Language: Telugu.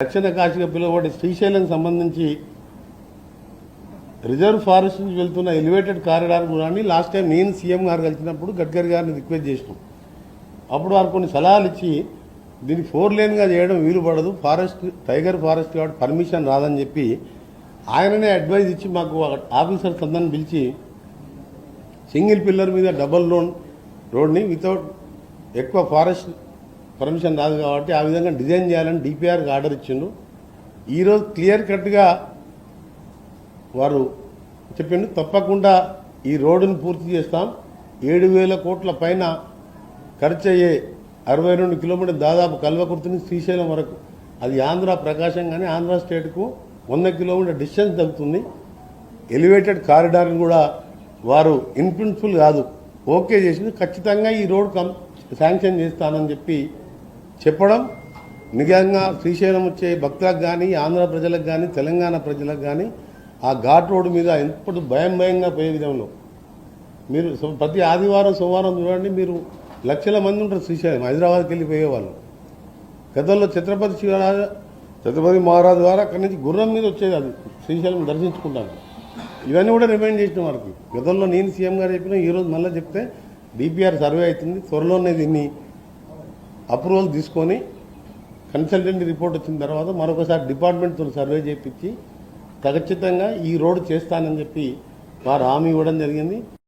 దక్షిణ కాశీగా పిలువబడే శ్రీశైలం సంబంధించి రిజర్వ్ ఫారెస్ట్ నుంచి వెళ్తున్న ఎలివేటెడ్ కారిడార్ కూడా లాస్ట్ టైం నేను సీఎం గారు కలిసినప్పుడు గడ్కరీ గారిని రిక్వెస్ట్ చేసినాం. అప్పుడు వారు కొన్ని సలహాలు ఇచ్చి దీన్ని ఫోర్ లేన్గా చేయడం వీలు పడదు ఫారెస్ట్ టైగర్ ఫారెస్ట్ కాబట్టి పర్మిషన్ రాదని చెప్పి ఆయననే అడ్వైజ్ ఇచ్చి మాకు ఆఫీసర్స్ అందరిని పిలిచి సింగిల్ పిల్లర్ మీద డబల్ లోన్ రోడ్ని వితౌట్ ఎక్కువ ఫారెస్ట్ పర్మిషన్ రాదు కాబట్టి ఆ విధంగా డిజైన్ చేయాలని డిపిఆర్కి ఆర్డర్ ఇచ్చిండు. ఈరోజు క్లియర్ కట్గా వారు చెప్పిండు తప్పకుండా ఈ రోడ్డును పూర్తి చేస్తాం. ఏడు వేల కోట్ల పైన ఖర్చు అయ్యే అరవై రెండు కిలోమీటర్ దాదాపు కల్వకుర్తి నుంచి శ్రీశైలం వరకు. అది ఆంధ్ర ప్రకాశం కానీ ఆంధ్ర స్టేట్కు వంద కిలోమీటర్ డిస్టెన్స్ తగ్గుతుంది. ఎలివేటెడ్ కారిడార్ని కూడా వారు ఇన్ప్రిన్సిపల్ కాదు ఓకే చేసింది. ఖచ్చితంగా ఈ రోడ్ కం శాంక్షన్ చేస్తానని చెప్పి చెప్పడం నిజంగా శ్రీశైలం వచ్చే భక్తులకు కానీ ఆంధ్ర ప్రజలకు కానీ తెలంగాణ ప్రజలకు కానీ ఆ ఘాట్ రోడ్డు మీద ఎప్పుడు భయం భయంగా పోయే విధంలో. మీరు ప్రతి ఆదివారం సోమవారం చూడండి మీరు లక్షల మంది ఉంటారు శ్రీశైలం హైదరాబాద్కి వెళ్ళిపోయేవాళ్ళు గతంలో ఛత్రపతి శివరాజ ఛత్రపతి మహారాజు ద్వారా అక్కడి నుంచి గుర్రం మీద వచ్చేది అది శ్రీశైలం దర్శించుకుంటాను ఇవన్నీ కూడా రిమైండ్ చేసిన వారికి. గతంలో నేను సీఎం గారు చెప్పిన ఈరోజు మళ్ళీ చెప్తే డిపిఆర్ సర్వే అవుతుంది త్వరలోనే దీన్ని అప్రూవల్ తీసుకొని కన్సల్టెంట్ రిపోర్ట్ వచ్చిన తర్వాత మరొకసారి డిపార్ట్మెంట్తో సర్వే చేయించి ఖచ్చితంగా ఈ రోడ్డు చేస్తానని చెప్పి వారు హామీ ఇవ్వడం జరిగింది.